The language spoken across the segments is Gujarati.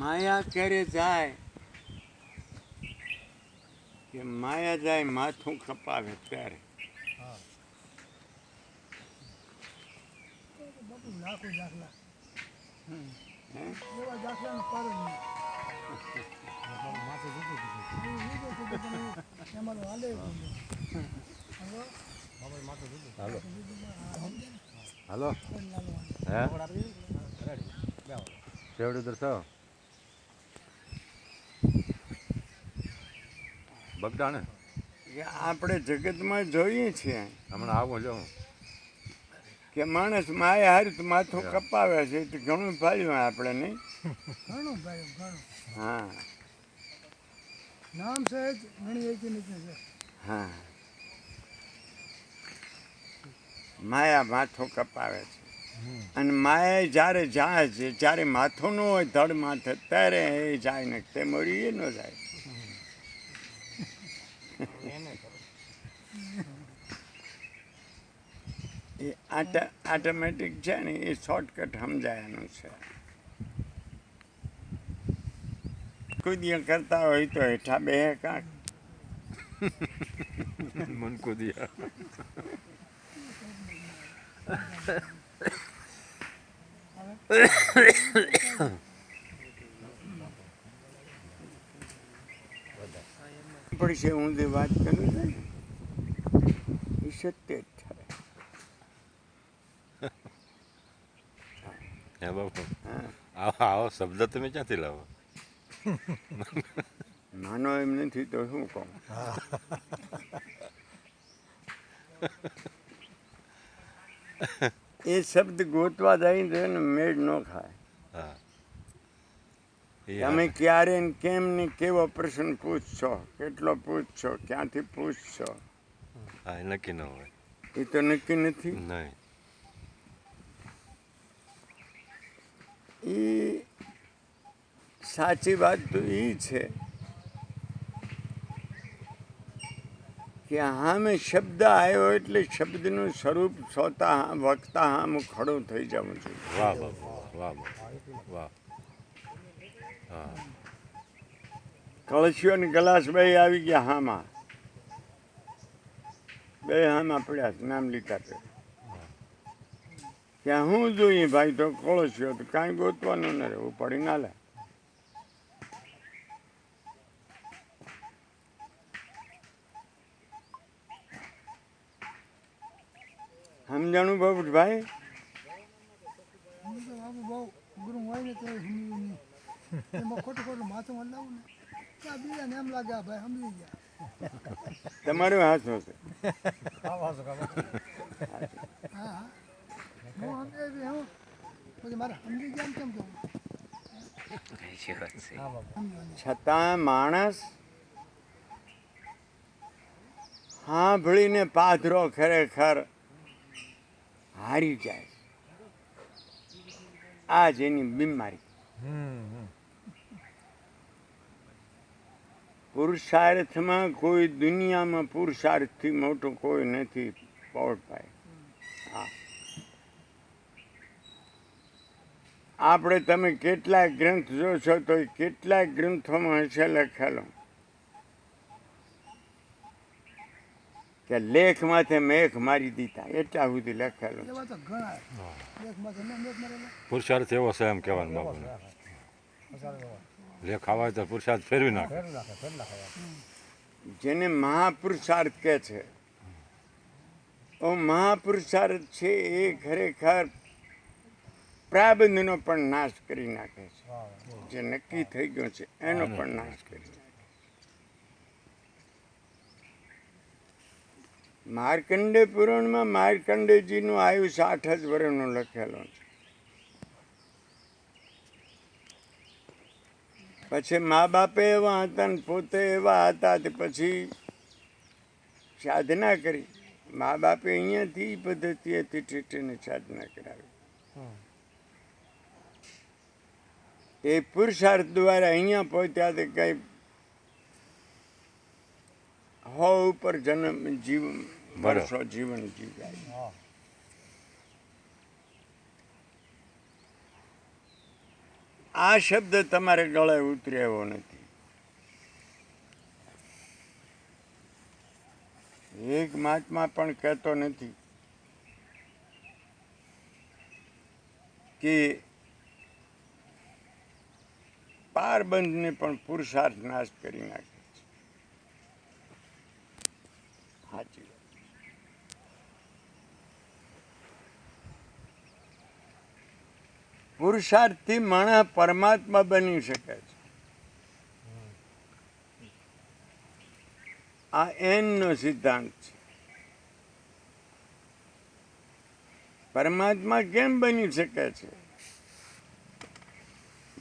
માયા ક્યારે જાય કે માયા જાય માથું કપાવે ત્યારે. દાખલા હે? એવા દાખલાનો પારો નહીં એવું લીધું હતું કે તમે એમાં તો હાલે જ નહીં. હવે હાલો હાલો કોઈ ના લેવાનું. હે શેવડું દર્શાવો બગડાને કે આપણે જગતમાં જોઈએ છીએ. હમણાં આવું જો કે માણસ માયા હારું તો માથું કપાવે છે તો ઘણું ફાલ્યું આપણે નહીં ઘણું ફાળ્યું ઘણું. હા. નામ સહેજ ઘણી એકી નીચે છે. હા. માયા માથું કપાવે છે. અને માયા જ્યારે જાય છે જ્યારે માથું ન હોય ધડ માથે ત્યારે એ જાય ને તે મળી એ ન જાય. એ આટા ઓટોમેટિક છે ને એ શોર્ટકટ સમજાયાનું છે. કોઈ દિયા કરતા હોય તો હેઠા બે કાંક. મનકુદિયા. પડશે હું જે વાત કરું છું ને એ સત્ય જ થાય હે બાપુ હા આવો આવો શબ્દ તમે ક્યાંથી લાવો? માનો એમ નથી તો શું કહું? એ શબ્દ ગોતવા જાય ને મેળ ન ખાય. તમે ક્યારે ને કેમ ને કેવો પ્રશ્ન પૂછશો? કેટલો પૂછશો? ક્યાંથી પૂછશો? નક્કી ન હોય. એ તો નક્કી નથી? નહીં એ સાચી વાત તો એ છે કે હામે શબ્દ આવ્યો એટલે શબ્દનું સ્વરૂપ સોતા વખતા હામું ખડું થઈ જવું છું વાહ વાહ વાહ વાહ કળશીઓ ને ગલાસભાઈ આવી ગયા હામાં. બે હામાં પડ્યા નામ લીધા તે ત્યાં હું જોઈએ ભાઈ તો કળશીઓ તો કાંઈ ગોતવાનું ન રહેવું પડી ના લે સમજાણું બાબુભાઈ હું તો બાપુ બહુ ગુરુ હોય ને તો સમજ્યું નહીં એમાં ખોટું ખોટું માથું હલાવું ને ત્યાં બીજાને એમ લાગે આ ભાઈ સમજી ગયા તમારું હાથો છે હા હા હું સમજે બી હું પછી મારે સમજી ગયા ભાઈ. કેમ કહું છે છતાં માણસ સાંભળીને પાથરો ખરેખર હારી જાય. આ જેની બીમારી. પુરુષાર્થમાં કોઈ દુનિયામાં પુરુષાર્થથી મોટો કોઈ નથી પહોંચભાઈ હા. આપણે તમે કેટલાય ગ્રંથ જોશો તો એ કેટલાય ગ્રંથોમાં હશે લખેલો. કે લેખ માથે મેઘ મારી દીધા એટલા સુધી લખેલું પુરુષાર્થ એવો છે એમ કહેવાનું બાબુ લેખ આવા તો પુરુષાર્થ ફેરવી નાખે. જેને મહાપુરુષાર્થ કહે છે ઓ મહાપુરુષાર્થ છે એ ખરેખર પ્રાબંધનો પણ નાશ કરી નાખે છે. જે નક્કી થઈ ગયો છે એનો પણ નાશ કરી નાખે માર્કંડે પુરાણમાં માર્કંડેજીનું આયુષ્ય આઠ જ વર્ષનું લખેલું છે. પછી મા બાપે એવા હતા ને પોતે એવા હતા તે પછી સાધના કરી. મા બાપે અહીંયાથી પદ્ધતિએથી ટીટીને સાધના કરાવી. એ પુરુષાર્થ દ્વારા અહીંયા પહોંચ્યા તે કઈ હો ઉપર જન્મ જીવન વર્ષો જીવન જીવ્યા. આ શબ્દ તમારે ગળે ઉતરે નથી. એક મહાત્મા પણ કહેતો નથી કે પારબંધને પણ પુરુષાર્થ નાશ કરી નાખે છે સાચી પુરુષાર્થથી માણસ પરમાત્મા બની શકે છે. આ એનનો સિદ્ધાંત છે. પરમાત્મા કેમ બની શકે છે?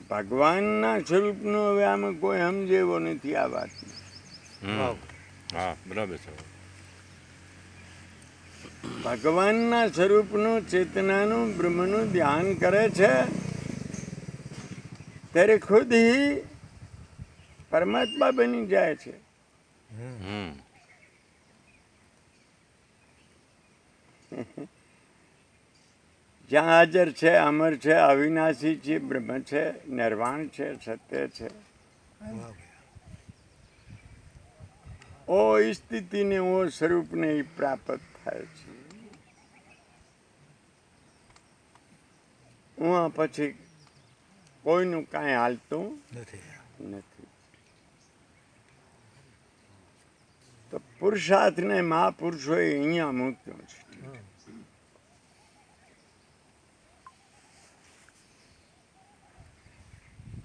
ભગવાનના સ્વરૂપનો હવે આમાં કોઈ સમજેવો નથી આ વાત બરાબર છે. ભગવાનના સ્વરૂપનું ચેતનાનું બ્રહ્મનું ધ્યાન કરે છે. ત્યારે ખુદ પરમાત્મા બની જાય છે. જ્યાં હાજર છે અમર છે અવિનાશી છે બ્રહ્મ છે નિર્વાણ છે સત્ય છે. ઓ સ્થિતિને ઓ સ્વરૂપને પ્રાપ્ત થાય છે. પછી કોઈનું કાંઈ હાલતું નથી. તો પુરુષાર્થને મહાપુરુષોએ અહીંયા મૂક્યો છે.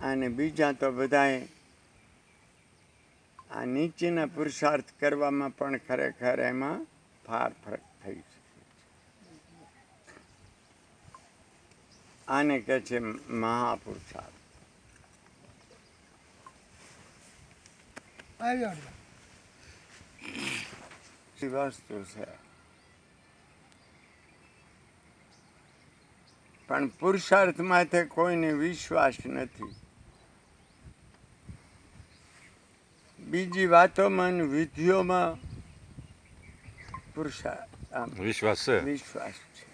અને બીજા તો બધાએ આ નીચેના પુરુષાર્થ કરવામાં પણ ખરેખર એમાં ફાર ફરક થઈ છે. આને કહે છે મહાપુરુષાર્થ. વસ્તુ છે. પણ પુરુષાર્થ માથે કોઈને વિશ્વાસ નથી. બીજી વાતોમાં વિધિઓમાં આમ વિશ્વાસ છે. વિશ્વાસ છે.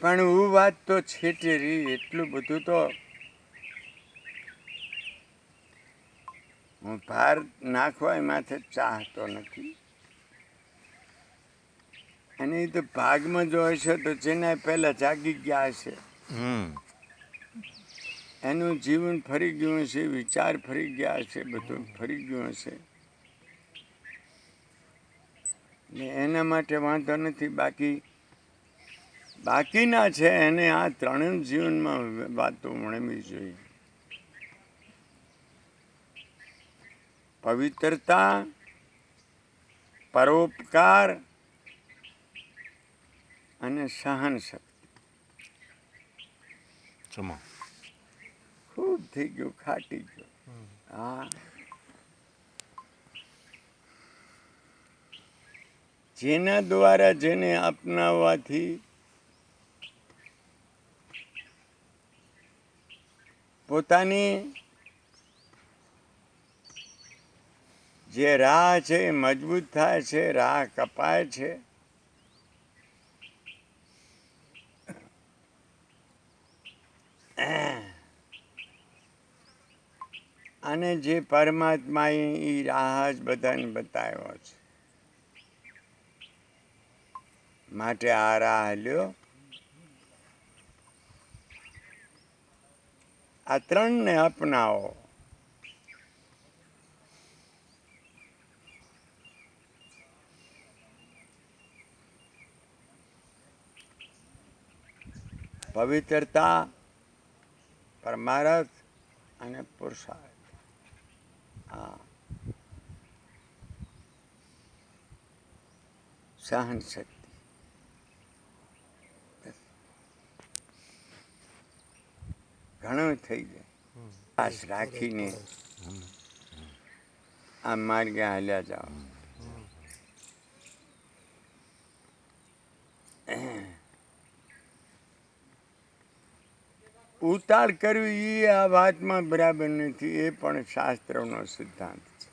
પણ હું વાત તો છેટે રહી એટલું બધું તો હું ભાર નાખવા માથે ચાહતો નથી. અને એ તો ભાગમાં જો હશે તો જેના પહેલા જાગી ગયા હશે. હમ. એનું જીવન ફરી ગયું હશે, વિચાર ફરી ગયા હશે, બધું ફરી ગયું હશે. ને એના માટે વાંધો નથી, બાકી, બાકીના છે એને આ ત્રણેય જીવનમાં વાતો વણવી જોઈએ. પવિત્રતા, પરોપકાર અને સહન શક્તિ ખૂબ થઈ ગયું? ખાટી ગયું. હા. જેના દ્વારા જેને અપનાવવાથી પોતાની જે રાહ છે એ મજબૂત થાય છે, રાહ કપાય છે. અને જે પરમાત્માએ એ રાહ જ બધાને બતાવ્યો છે. માટે આ રાહ લ્યો. આ ત્રણને અપનાવો. પવિત્રતા, પરમારથ અને પુરુષાર્થ. હા. સહન શક્તિ ઘણું થઈ જાય. આશ રાખીને. આ માર્ગે હાલ્યા જાઓ. ઉતાળ કરવી એ આ વાતમાં બરાબર નથી, એ પણ શાસ્ત્રનો સિદ્ધાંત છે.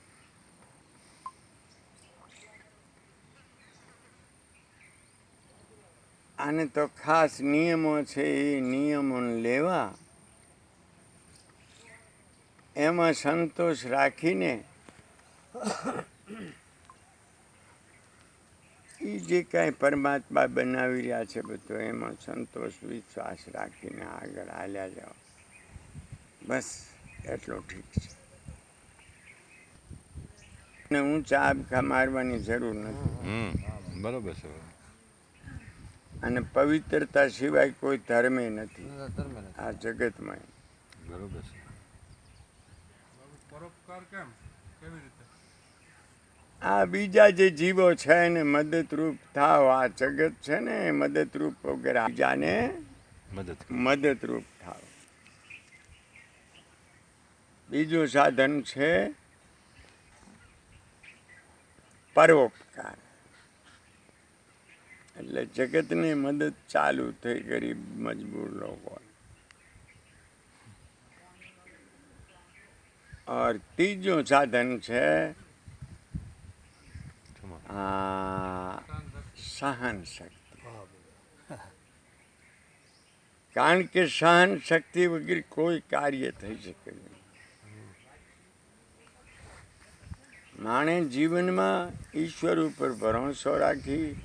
આને તો ખાસ નિયમો છે, એ નિયમો લેવા. એમાં સંતોષ રાખીને એ જે કાંઈ પરમાત્મા બનાવી રહ્યા છે બધો એમાં સંતોષ વિશ્વાસ રાખીને આગળ હાલ્યા જાઓ. બસ એટલો ઠીક છે. ને ઊંચા આબખા મારવાની જરૂર નથી. બરોબર છે. અને પવિત્રતા સિવાય કોઈ ધર્મે નથી. આ જગતમાં બરોબર છે. પરોપકાર કેમ? આ બીજા જે જીવો છે એને મદદરૂપ થાવ. આ જગત છે ને મદદરૂપ વગેરે બીજાને મદદ મદદરૂપ થાવ. બીજું સાધન છે પરોપકાર. એટલે જગતની મદદ ચાલુ થઈ ગરીબ મજબૂર લોકો. ઓર ત્રીજું સાધન છે સહન શક્તિ કારણ કે સહન શક્તિ વગેરે કોઈ કાર્ય થઈ શકે નહીં. માણે જીવનમાં ઈશ્વર ઉપર ભરોસો રાખી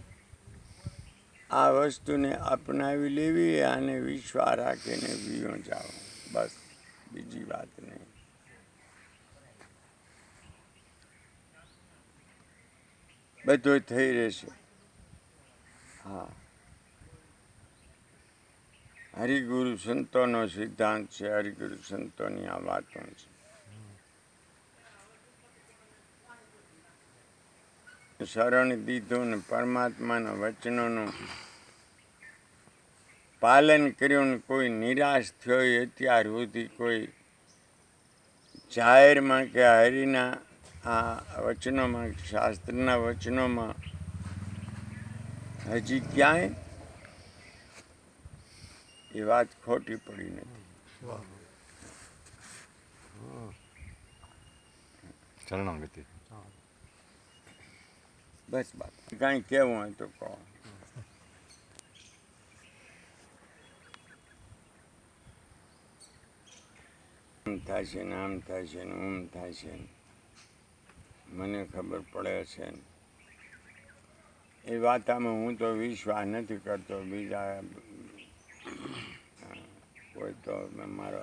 આ વસ્તુને અપનાવી લેવી અને વિશ્વા રાખીને વિયો જાઓ. બસ, બીજી વાત નહીં બધું થઈ રહેશે હા હરિગુરુ સંતોનો સિદ્ધાંત છે હરિગુરુ સંતોની આ વાતો છે શરણ દીધું ને પરમાત્માના વચનોનું પાલન કર્યું ને કોઈ નિરાશ થયો અત્યાર સુધી કોઈ જાહેરમાં કે હરિના આ વચનોમાં શાસ્ત્રના વચનોમાં હજી ક્યાંય એ વાત ખોટી પડી નથી. બસ બાત કાંઈ કહેવું હોય તો કહો. આમ થાય છે ને આમ છે ને ઊમ છે ને. મને ખબર પડે છે. એ વાતામાં હું તો વિશ્વાસ નથી કરતો. બીજા કોઈ તો મારો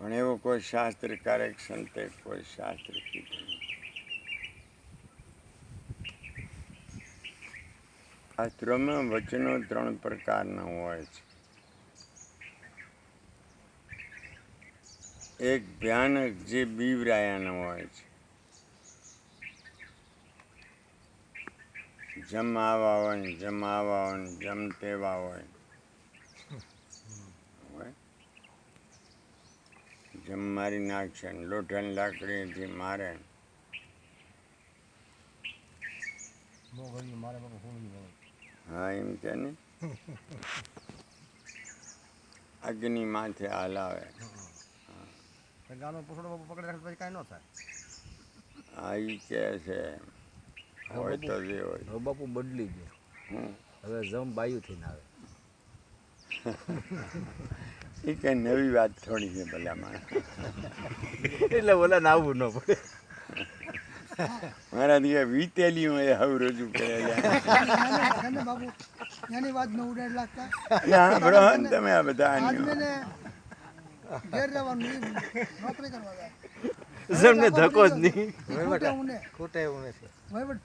પણ એવો કોઈ શાસ્ત્રકારક સંતે કોઈ શાસ્ત્ર કીધું શાસ્ત્રોમાં વચનો ત્રણ પ્રકારના હોય છે. એક ભયાનક જે બીવરાયાનો હોય છે. જમાવા હોય જમાવા હોય જમ તેવા હોય. જમ મારી નાખશે ને લાકડીથી મારે. હા એમ કે ને? અગ્નિ માથે હલાવે ગાનો પૂછડો પકડી રાખે પછી કાંઈ ન થાય. આ ઈ કે છે હોય તો જે હોય. હવે બાપુ બદલી ગયો. હવે જમ બાયું થઈને આવે. એ કઈ નવી વાત થોડી છે ભલા માણસ એટલે ઓલા આવવું ન પડે. મારા દીકરા વીતેલી હોય હવે રજૂ કરેલા. એને બાબુ એની વાત ન ઉડાડ લાગતા. સાંભળો તમે આ બધા ઘેર રહેવાનું નોકરી કરવા જાય. જમને ધક્કો જ નહીં. ખૂટે એવું નથી વહીવટ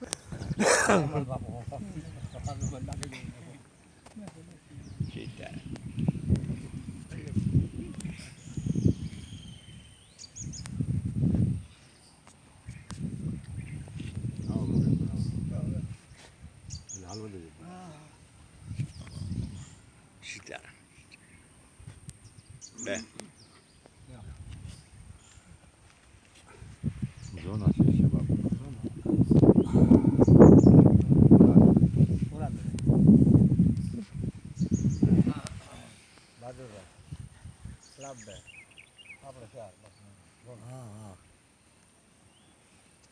走哪去